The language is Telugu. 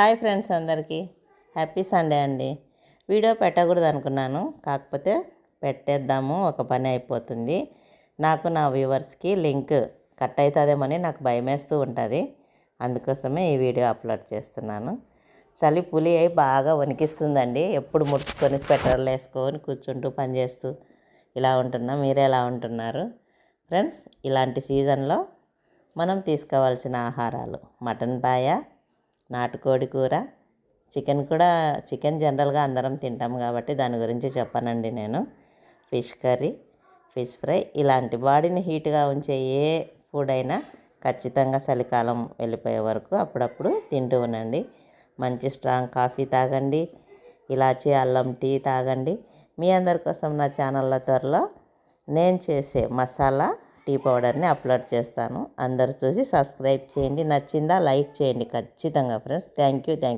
హాయ్ ఫ్రెండ్స్ అందరికీ. హ్యాపీ సండే అండి. వీడియో పెట్టకూడదు అనుకున్నాను. కాకపోతే పెట్టేద్దాము. ఒక పని అయిపోతుంది. నాకు నా వ్యూవర్స్కి లింక్ కట్ అవుతుందేమని నాకు భయం వేస్తూ ఉంటుంది. అందుకోసమే ఈ వీడియో అప్లోడ్ చేస్తున్నాను. చలి పులి అయి బాగా వణికిస్తుందండి. ఎప్పుడు ముడుచుకొని స్వెటర్లు వేసుకొని కూర్చుంటూ పని చేస్తూ ఇలా ఉంటున్నా. మీరు ఎలా ఉంటున్నారు? ఫ్రెండ్స్ ఇలాంటి సీజన్లో మనం తీసుకోవాల్సిన ఆహారాలు. మటన్ పాయ నాటుకోడి కూర చికెన్ కూడా చికెన్ జనరల్గా అందరం తింటాం కాబట్టి దాని గురించి చెప్పానండి నేను. ఫిష్ కర్రీ ఫిష్ ఫ్రై ఇలాంటి బాడీని హీట్గా ఉంచే ఏ ఫుడ్ అయినా ఖచ్చితంగా చలికాలం వెళ్ళిపోయే వరకు అప్పుడప్పుడు తింటూ ఉండండి. మంచి స్ట్రాంగ్ కాఫీ తాగండి ఇలాచీ అల్లం టీ తాగండి. మీ అందరి కోసం నా ఛానల్లో త్వరలో నేను చేసే మసాలా టీ పౌడర్ని అప్లోడ్ చేస్తాను. అందరు చూసి సబ్స్క్రైబ్ చేయండి. నచ్చిందా లైక్ చేయండి. ఖచ్చితంగా ఫ్రెండ్స్. Thank you thank